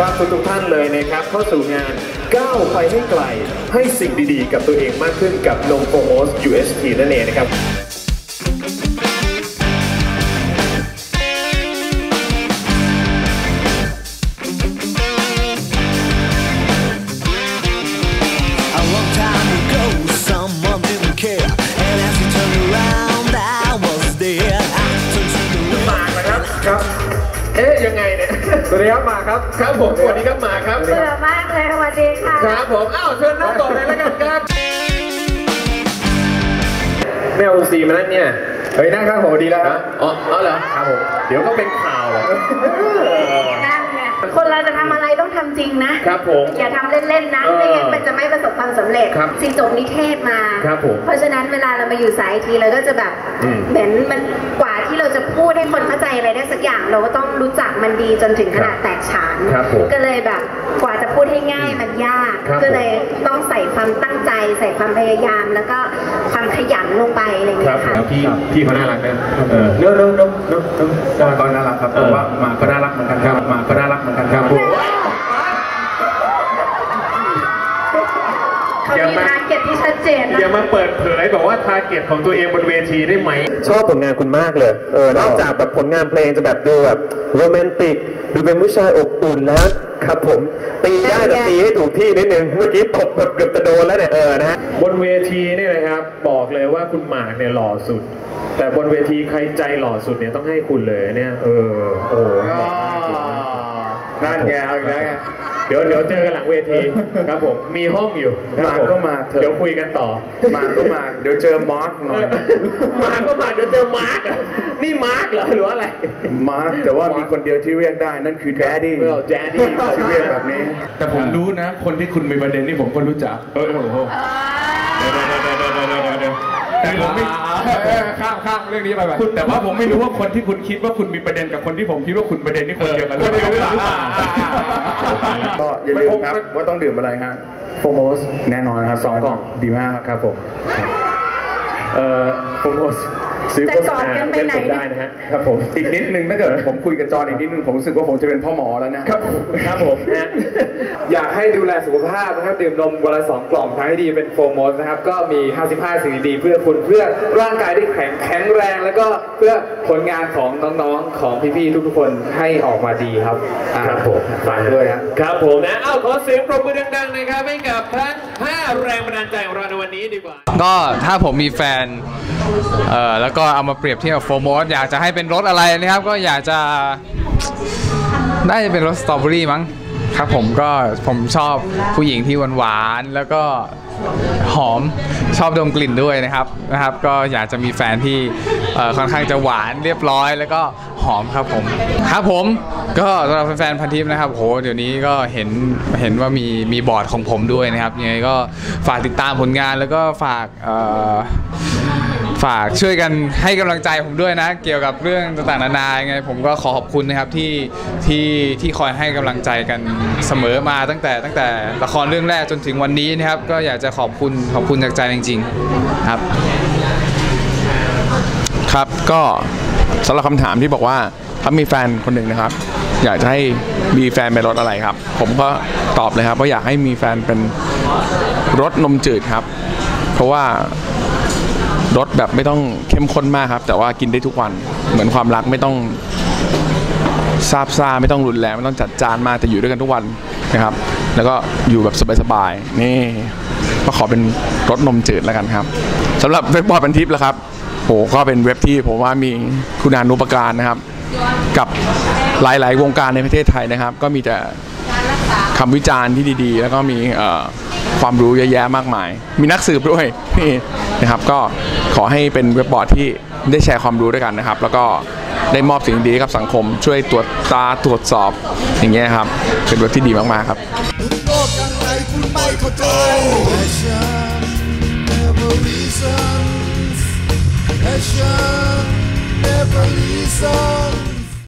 รับทุกๆท่านเลยนะครับ เข้าสู่งานก้าวไปให้ไกล ให้สิ่งดีๆ กับตัวเองมากขึ้นกับนมโฟโมส UST นั่นเองนะครับ ยังไงเนี่ยสวัสดีครับหมากครับ ครับผมสวัสดีครับหมากครับเบื่อมากเลยสวัสดีค่ะครับผมอ้าวเชิญนั่งก่อนเลยแล้วกันครับไม่เอาซีมานั่นเนี่ยเฮ้ยนั่งครับผมดีแล้วครับอ๋ออ๋อเหรอครับผมเดี๋ยวก็เป็นข่าวเหรอนั่นไง คนเราจะทำอะไรต้องทำจริงนะ ครับผม อย่าทำเล่นๆนะเออไม่งั้นมันจะไม่ประสบความสำเร็จครับสิงจบนิเทศมา ครับผมเพราะฉะนั้นเวลาเรามาอยู่สายทีเราก็จะแบบอืมเหมือนมันกว่าที่เราจะพูดให้คนเข้าใจอะไรได้สักอย่าง เราก็ต้องรู้จักมันดีจนถึงขนาดแตกฉาน ครับผมก็เลยแบบกว่าจะพูดให้ง่ายมันยาก ครับก็เลยต้องใส่ความตั้งใจ ใส่ความพยายาม แล้วก็ความขยันลงไปอะไรอย่างครัเงี้บยค่ะ แล้วพี่พี่เขาน่ารักนะเออเนื้อเนื้อเนื้อเนื้อเนื้อก็น่ารักครับแต่ว่าหมาก็น่ารักเหมือนกันครับหมาก็น่ารักเหมือนกันครับผมเขาอย่ามีมาทาร์เก็ตที่ชัดเจนนะอย่ามาเปิดเผยบอกว่าทาร์เก็ตของตัวเองบนเวทีได้ไหม ชอบผลงานคุณมากเลย เออ นอกจากแบบผลงานเพลงจะแบบดูแบบโรแมนติก ดูเป็นผู้ชายอบอุ่นแล้วครับผม ตีได้แต่ตีให้ถูกที่นิดนึง เมื่อกี้ตบแบบเกือบจะโดนแล้วเนี่ย เออนะฮะบนเวทีเนี่ยนะครับ บอกเลยว่าคุณหมากเนี่ยหล่อสุด แต่บนเวทีใครใจหล่อสุดเนี่ยต้องให้คุณเลยเนี่ย เออ โอ้ นั่นไงเอาอีกแล้วไงเดี๋ยวเดี๋ยวเจอกันหลังเวทีครับผมมีห้องอยู่ครับผมาก็มาเถอะ เดี๋ยวคุยกันต่อ มาก็มา เดี๋ยวเจอมาร์กหน่อย มาก็มาเดี๋ยวเจอมาร์กอะนี่มาร์กเหรอหรือว่าอะไรมาร์กแต่ว่ามีคนเดียวที่เรียกได้นั่นคือแดดดี้เออแดดดี้ที่เรียกแบบนี้ แต่ผมรู้นะ คนที่คุณมีประเด็นนี่ผมก็รู้จัก เออโอ้โห แต่ผมไม่ข้ามข้ามเรื่องนี้ไปไปคุณแต่ว่าผมไม่รู้ว่าคนที่คุณคิดว่าคุณมีประเด็นกับคนที่ผมคิดว่าคุณประเด็นนี่คนเดียวกันหรือเปล่าก็อย่าลืมครับว่าต้องดื่มอะไรฮะโฟมอสแน่นอนครับสองกล่องดีมากครับผมเอ่อโฟมอสซื้อโฆษณาจะกอดกันไปเป็นไหนผมได้นะฮะครับผมอีกนิดนึงถ้าเกิดผมคุยกับจอห์นอีกนิดนึงผมรู้สึกว่าผมจะเป็นพ่อหมอแล้วนะครับครับผมนะฮะอยากให้ดูแลสุขภาพนะครับดื่มนมวันละสองกล่องทางให้ดีเป็นโฟร์โมสนะครับก็มี 55 สิ่งดีๆเพื่อคุณเพื่อร่างกายที่แข็งแข็งแรง แล้วก็เพื่อผลงานของน้องๆของพี่ๆทุกๆคนให้ออกมาดีครับอ่าครับผมฝากด้วยครับครับผมนะเอ้าขอเสียงปรบมือดังๆนะครับให้กับทั้ง5แรงบันดาลใจของเราในวันนี้ดีกว่า ก็ถ้าผมมีแฟน เอ่อแล้วก็เอามาเปรียบเทียบกับโฟร์โมสอยากจะให้เป็นรสอะไรนะครับก็อยากจะน่าจะเป็นรสสตรอเบอรี่มั้งครับผมก็ผมชอบผู้หญิงที่หวานๆแล้วก็หอมชอบดมกลิ่นด้วยนะครับนะครับ ก็อยากจะมีแฟนที่ค่อนข้างจะหวานเรียบร้อย แล้วก็หอมครับผมครับผมก็สำหรับแฟนๆพันทิปนะครับโหเดี๋ยวนี้ก็เห็นเห็นว่ามีมีบอร์ดของผมด้วยนะครับยังไงก็ฝากติดตามผลงานแล้วก็ฝากเอ่อ ฝากช่วยกันให้กำลังใจผมด้วยนะ เกี่ยวกับเรื่องต่างๆนานายังไงผมก็ขอขอบคุณนะครับที่ที่ที่คอยให้กำลังใจกันเสมอมาตั้งแต่ตั้งแต่ละครเรื่องแรกจนถึงวันนี้นะครับ ก็อยากจะขอบคุณขอบคุณจากใจจริง ๆ ครับ ครับก็สำหรับคำถามที่บอกว่าถ้ามีแฟนคนหนึ่งนะครับ อยากจะให้มีแฟนเป็นรถอะไรครับ ผมก็ตอบเลยครับว่าอยากให้มีแฟนเป็นรถนมจืดครับ เพราะว่า รสแบบไม่ต้องเข้มข้นมากครับ แต่ว่ากินได้ทุกวันเหมือนความรักไม่ต้องซาบซ่าไม่ต้องรุนแรงไม่ต้องจัดจานมากแต่อยู่ด้วยกันทุกวันนะครับ แล้วก็อยู่แบบสบายๆนี่ก็ขอเป็นรสนมจืดแล้วกันครับสำหรับเว็บบอร์ดพันทิปแล้วครับโหก็เป็นเว็บที่ผมว่ามีคุณานุปการนะครับ กับหลายๆ วงการในประเทศไทยนะครับ ก็มีแต่คำวิจารณ์ที่ดีๆ แล้วก็มีเอ่อ ความรู้เยอะแยะมากมาย มีนักสืบด้วยนี่นะครับก็ขอให้เป็นเว็บบอร์ดที่ได้แชร์ความรู้ด้วยกันนะครับ แล้วก็ได้มอบสิ่งดีกับสังคม ช่วยตรวจตาตรวจสอบอย่างเงี้ยครับ เป็นเว็บที่ดีมากๆครับเข้าใจ Passion never reason